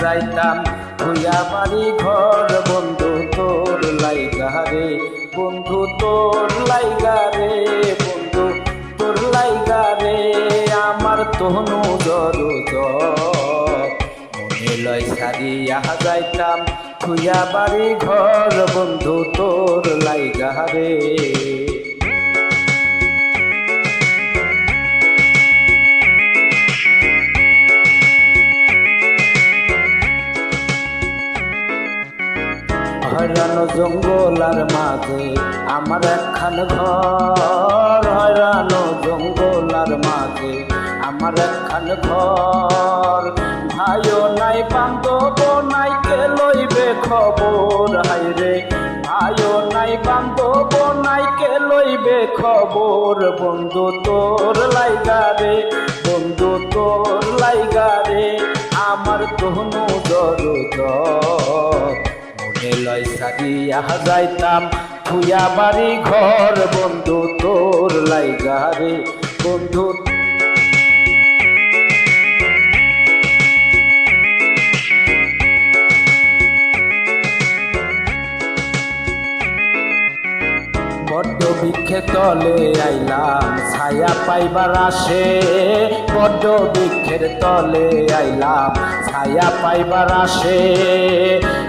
যাইতাম ভুইয়া বাড়ি ঘর বন্ধু লাইগা রে, বন্ধু তোর লাইগা রে, বন্ধু তোর লাইগা রে, আমার তনু জরু মনে লয় সারিয়া যাইতাম ভুইয়া বাড়ি ঘর, বন্ধু তোর লাইগা রে। হরানো জঙ্গলার মাঝে। আমার একখান ঘর হরানো জঙ্গলার মাঝে। আমার একখান ঘর। ভাইও নাই বান্ধব নাই কে লইবে খবর হাইরে ভাইও নাই বান্ধব নাই কে লইবে খবর। বন্ধু তোর লাইগা রে, বন্ধু তোর লাইগা রে। আমার তহনু দর মনে লয় সারিয়া যাইতাম খুয়া বাড়ি ঘর বন্ধু তোর লাইগা রে। বন্ধু বড্ড বৃক্ষে তলে আইলাম, ছায়া পাইবার আসে। বড্ড বৃক্ষের তলে আইলাম, ছায়া পাইবার আসে।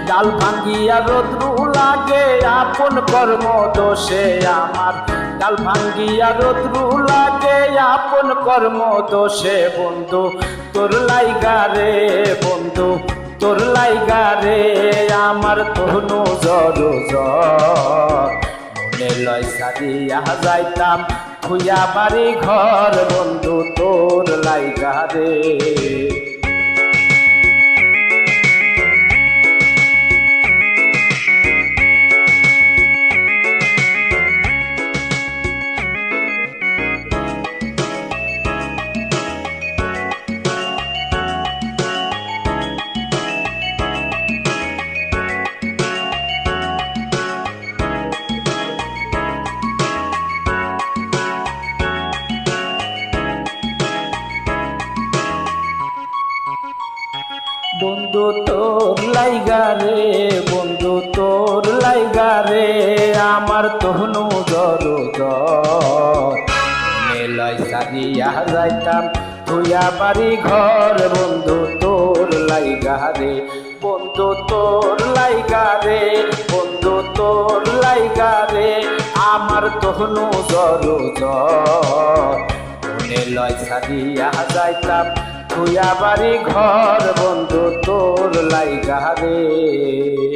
ডাল ভাঙ্গিয়া রোদ্রু লাগে, আপন কর্ম দোষে আমার। ডাল ভাঙ্গিয়া রোদ্রু লাগে, আপন কর্ম দোষে বন্ধু। তোর লাইগা রে বন্ধু, তোর লাইগা রে আমার তনু জর মনে লয় সারিয়া যাইতাম। খুঁয়া বাড়ি ঘর বন্ধু তোর লাইগা রে। বন্ধু তোর লাইগা রে, বন্ধু তোর লাইগা রে, আমার তহনু জর মেলাই সারিয়া যাইতাম তুইয়া বাড়ি ঘর, বন্ধু তোর লাইগা রে, বন্ধু তোর লাইগা রে, বন্ধু তোর লাইগা রে, আমার তহনু জর মনে লয় সারিয়া যাইতাম তুইয়া আবারই ঘর বন্ধু তোর লাইগা রে।